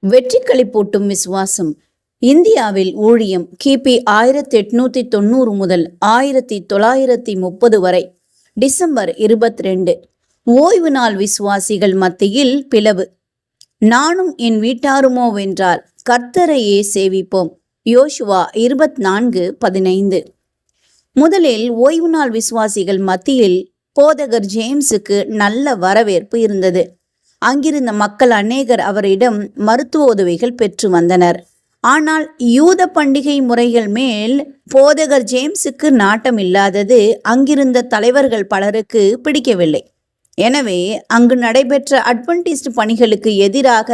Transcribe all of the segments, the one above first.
வெற்றி போட்டும் விசுவாசம். இந்தியாவில் ஊழியம் கிபி ஆயிரத்தி எட்நூத்தி தொண்ணூறு முதல் ஆயிரத்தி தொள்ளாயிரத்தி முப்பது வரை. டிசம்பர் இருபத்தி ரெண்டு ஓய்வு நாள் விசுவாசிகள் மத்தியில் பிளவு. நானும் என் வீட்டாருமோ வென்றால் கர்த்தரையே சேவிப்போம். யோசுவா இருபத்தி நான்கு பதினைந்து. முதலில் ஓய்வு நாள் விசுவாசிகள் மத்தியில் போதகர் ஜேம்ஸுக்கு நல்ல வரவேற்பு இருந்தது. அங்கிருந்த மக்கள் அநேகர் அவரிடம் மருத்துவ உதவிகள் பெற்று வந்தனர். ஆனால் யூத பண்டிகை முறைகள் மேல் போதகர் ஜேம்ஸுக்கு நாட்டம் இல்லாதது அங்கிருந்த தலைவர்கள் பலருக்கு பிடிக்கவில்லை. எனவே அங்கு நடைபெற்ற அட்வென்டிஸ்ட் பணிகளுக்கு எதிராக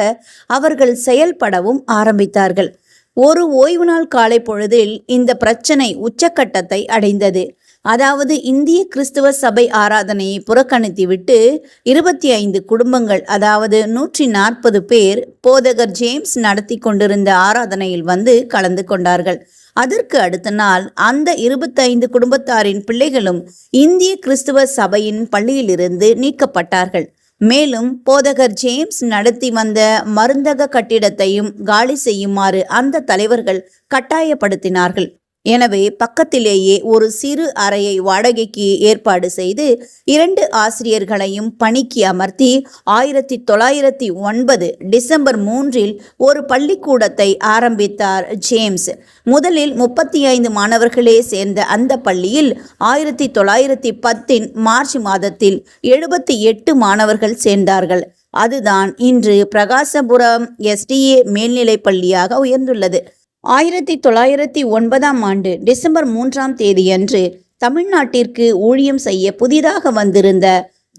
அவர்கள் செயல்படவும் ஆரம்பித்தார்கள். ஒரு ஓய்வு நாள் காலை பொழுதில் இந்த பிரச்சனை உச்சக்கட்டத்தை அடைந்தது. அதாவது இந்திய கிறிஸ்துவ சபை ஆராதனையை புறக்கணித்துவிட்டு இருபத்தி ஐந்து குடும்பங்கள் அதாவது நூற்றி நாற்பது பேர் போதகர் ஜேம்ஸ் நடத்தி கொண்டிருந்த ஆராதனையில் வந்து கலந்து கொண்டார்கள். அதற்கு அடுத்த நாள் அந்த இருபத்தைந்து குடும்பத்தாரின் பிள்ளைகளும் இந்திய கிறிஸ்துவ சபையின் பள்ளியிலிருந்து நீக்கப்பட்டார்கள். மேலும் போதகர் ஜேம்ஸ் நடத்தி வந்த மருந்தக கட்டிடத்தையும் காலி செய்யுமாறு அந்த தலைவர்கள் கட்டாயப்படுத்தினார்கள். எனவே பக்கத்திலேயே ஒரு சிறு அறையை வாடகைக்கு ஏற்பாடு செய்து இரண்டு ஆசிரியர்களையும் பணிக்கு அமர்த்தி ஆயிரத்தி தொள்ளாயிரத்தி ஒன்பது டிசம்பர் மூன்றில் ஒரு பள்ளிக்கூடத்தை ஆரம்பித்தார் ஜேம்ஸ். முதலில் முப்பத்தி ஐந்து மாணவர்களே சேர்ந்த அந்த பள்ளியில் ஆயிரத்தி தொள்ளாயிரத்தி பத்தின் மார்ச் மாதத்தில் எழுபத்தி எட்டு மாணவர்கள் சேர்ந்தார்கள். அதுதான் இன்று பிரகாசபுரம் எஸ்டிஏ மேல்நிலைப் பள்ளியாக உயர்ந்துள்ளது. ஆயிரத்தி தொள்ளாயிரத்தி ஒன்பதாம் ஆண்டு டிசம்பர் மூன்றாம் தேதியன்று தமிழ்நாட்டிற்கு ஊழியம் செய்ய புதிதாக வந்திருந்த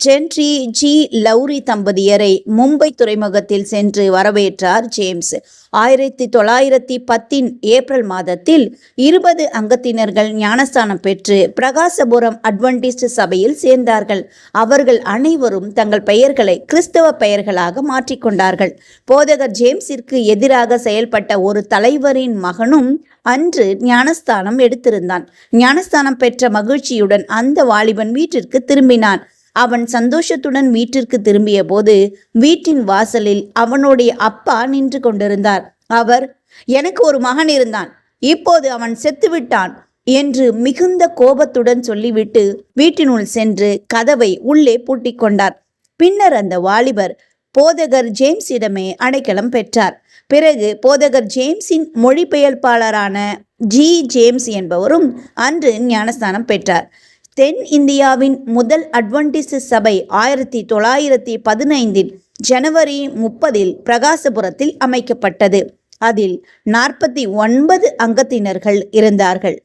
ஜென்ட்ரி ஜி. லௌரி தம்பதியரை மும்பை துறைமுகத்தில் சென்று வரவேற்றார் ஜேம்ஸ். ஆயிரத்தி தொள்ளாயிரத்தி பத்தின் ஏப்ரல் மாதத்தில் இருபது அங்கத்தினர்கள் ஞானஸ்தானம் பெற்று பிரகாசபுரம் அட்வென்டிஸ்ட் சபையில் சேர்ந்தார்கள். அவர்கள் அனைவரும் தங்கள் பெயர்களை கிறிஸ்தவ பெயர்களாக மாற்றிக்கொண்டார்கள். போதகர் ஜேம்ஸிற்கு எதிராக செயல்பட்ட ஒரு தலைவரின் மகனும் அன்று ஞானஸ்தானம் எடுத்திருந்தான். ஞானஸ்தானம் பெற்ற மகிழ்ச்சியுடன் அந்த வாலிபன் வீட்டிற்கு திரும்பினான். அவன் சந்தோஷத்துடன் வீட்டிற்கு திரும்பிய போது வீட்டின் வாசலில் அவனுடைய அப்பா நின்று கொண்டிருந்தார். அவர் எனக்கு ஒரு மகன் இருந்தான். இப்போது அவன் செத்துவிட்டான் என்று மிகுந்த கோபத்துடன் சொல்லிவிட்டு வீட்டினுள் சென்று கதவை உள்ளே பூட்டிக் கொண்டார். பின்னர் அந்த வாலிபர் போதகர் ஜேம்ஸிடமே அடைக்கலம் பெற்றார். பிறகு போதகர் ஜேம்ஸின் மொழிபெயர்ப்பாளரான ஜி. ஜேம்ஸ் என்பவரும் அன்று ஞானஸ்தானம் பெற்றார். தென் இந்தியாவின் முதல் அட்வென்டிஸ்ட் சபை ஆயிரத்தி தொள்ளாயிரத்தி பதினைந்தில் ஜனவரி முப்பதில் பிரகாசபுரத்தில் அமைக்கப்பட்டது. அதில் நாற்பத்தி ஒன்பது அங்கத்தினர்கள் இருந்தார்கள்.